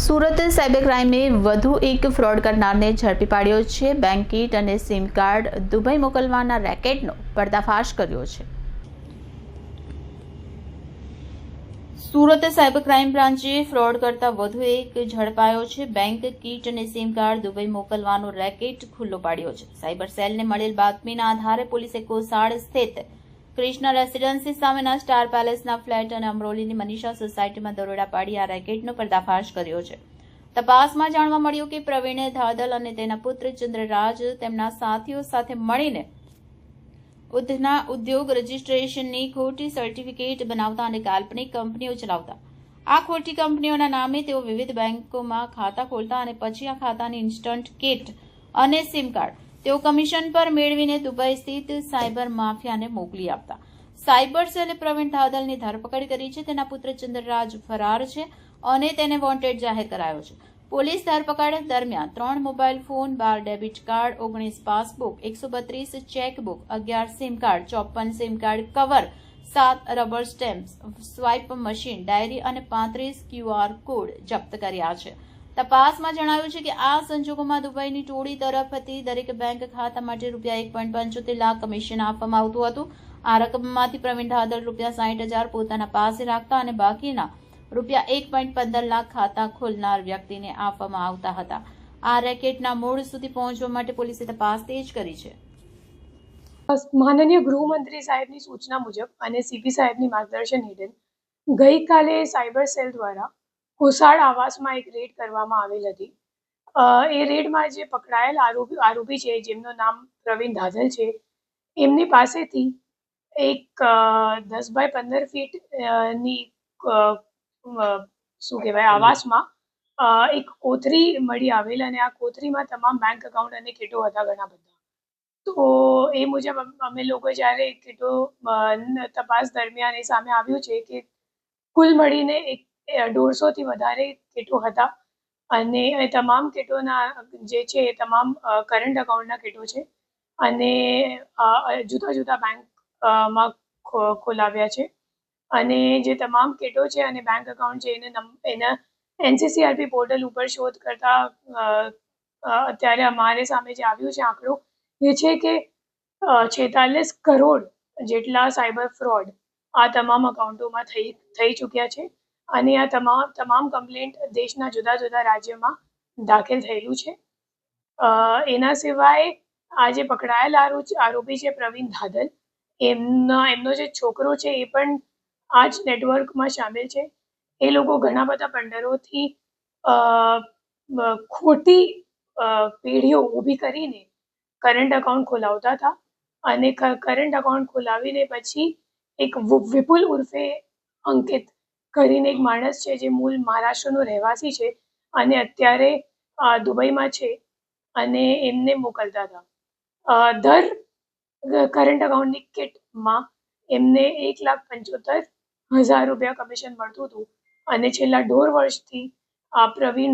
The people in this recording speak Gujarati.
સુરત સાયબર ક્રાઇમે વધુ એક ફ્રોડ કરનારને ઝડપી પાડ્યો છે. બેંક કીટ અને સિમ કાર્ડ દુબઈ મોકલવાના રેકેટનો પર્દાફાશ કર્યો છે. સુરત સાયબર ક્રાઇમ બ્રાન્ચે ફ્રોડ કરતા વધુ એક ઝડપાયો છે. બેંક કીટ અને સિમ કાર્ડ દુબઈ મોકલવાનો રેકેટ ખુલ્લો પાડ્યો છે. સાયબર સેલને મળેલ બાતમીના આધારે પોલીસે કોસાડ સ્થિત કૃષ્ણ રેસીડન્સી સામેના સ્ટાર પેલેસના ફ્લેટ અને અમરોલીની મનીષા સોસાયટીમાં દરોડા પાડી આ રેકેટનો પર્દાફાશ કર્યો છે. તપાસમાં જાણવા મળ્યું કે પ્રવીણે ધાદલ અને તેના પુત્ર ચંદ્રરાજ તેમના સાથીઓ સાથે મળીને ઉધના ઉદ્યોગ રજિસ્ટ્રેશનની ખોટી સર્ટિફિકેટ બનાવતા અને કાલ્પનિક કંપનીઓ ચલાવતા. આ ખોટી કંપનીઓના નામે તેઓ વિવિધ બેંકોમાં ખાતા ખોલતા અને પછી આ ખાતાની ઇન્સ્ટન્ટ કિટ અને સિમ કાર્ડ તેઓ કમિશન પર મેળવીને દુબઈ સ્થિત સાયબર માફિયાને મોકલી આપતા. સાયબર સેલે પ્રવીણ ધાદલની ધરપકડ કરી છે, તેના પુત્ર ચંદ્રરાજ ફરાર છે અને તેને વોન્ટેડ જાહેર કરાયો છે. પોલીસ ધરપકડ દરમિયાન ત્રણ મોબાઈલ ફોન, બાર ડેબિટ કાર્ડ, ઓગણીસ પાસબુક, એકસો બત્રીસ ચેકબુક, અગિયાર સિમ કાર્ડ, ચોપન સિમ કાર્ડ કવર, સાત rubber stamp swipe machine, diary અને પાંત્રીસ ક્યુઆર કોડ જપ્ત કર્યા છે. તપાસમાં જણાવ્યું છે કે આ સંજોગોમાં દુબઈની ટોળી તરફ હતી. દરેક બેંક ખાતા માટે રૂપિયા એક પોઈન્ટ પંચોતેર લાખ કમિશન આપવામાં આવતું હતું. આ રકમમાંથી પ્રવીણ ધાદર રૂપિયા સાઠ હજાર પોતાના પાસે રાખતા અને બાકીના રૂપિયા એક પોઈન્ટ પંદર લાખ ખાતા ખોલનાર વ્યક્તિને આપવામાં આવતા હતા. આ રેકેટના મૂળ સુધી પહોંચવા માટે પોલીસે તપાસ તેજ કરી છે. માનનીય ગૃહમંત્રી સાહેબની સૂચના મુજબ અને સીપી સાહેબની માર્ગદર્શન હેઠળ ગઈકાલે સાયબર સેલ દ્વારા કોસાડ આવાસમાં એક રેડ કરવામાં આવેલ હતી. એ રેડમાં જે પકડાયેલ આરોપી આરોપી છે, જેમનું નામ પ્રવીણ ધાધલ છે, એમની પાસેથી એક દસ બાય પંદર ફીટની શું કહેવાય આવાસમાં એક કોથરી મળી આવેલ અને આ કોથરીમાં તમામ બેંક એકાઉન્ટ અને કીટો હતા ઘણા બધા. તો એ મુજબ અમે લોકો જ્યારે કીટો તપાસ દરમિયાન એ સામે આવ્યું છે કે કુલ મળીને એક દોઢસોથી વધારે કીટો હતા. અને તમામ કીટોના જે છે એ તમામ કરંટ અકાઉન્ટના કીટો છે. અને જુદા જુદા બેંકમાં ખોલાવ્યા છે. અને જે તમામ કીટો છે અને બેંક એકાઉન્ટ છે એને એના એનસીસીઆરપી પોર્ટલ ઉપર શોધ કરતા અત્યારે અમારે સામે જે આવ્યું છે આંકડો, એ છે કે છેતાલીસ કરોડ જેટલા સાયબર ફ્રોડ આ તમામ અકાઉન્ટોમાં થઈ થઈ ચૂક્યા છે. અને આ તમામ તમામ કમ્પ્લેન્ટ દેશના જુદા જુદા રાજ્યમાં દાખલ થયેલું છે. એના સિવાય આ જે પકડાયેલ આરો- આરોપી છે પ્રવીણ ધાદલ, એમના, એમનો જે છોકરો છે એ પણ આ જ નેટવર્કમાં સામેલ છે. એ લોકો ઘણા બધા પંડરોથી ખોટી પેઢીઓ ઊભી કરીને કરંટ અકાઉન્ટ ખોલાવતા હતા અને કરંટ અકાઉન્ટ ખોલાવીને પછી એક વિપુલ ઉર્ફે અંકિત કરીને એક માણસ છે જે મૂળ મહારાષ્ટ્રનો રહેવાસી છે અને અત્યારે દુબઈમાં છે અને એમને મોકલતા હતા. દર કરંટ અકાઉન્ટની કિટમાં એમને એક લાખ પંચોતેર હજાર રૂપિયા કમિશન મળતું હતું અને છેલ્લા દોઢ વર્ષથી આ પ્રવીણ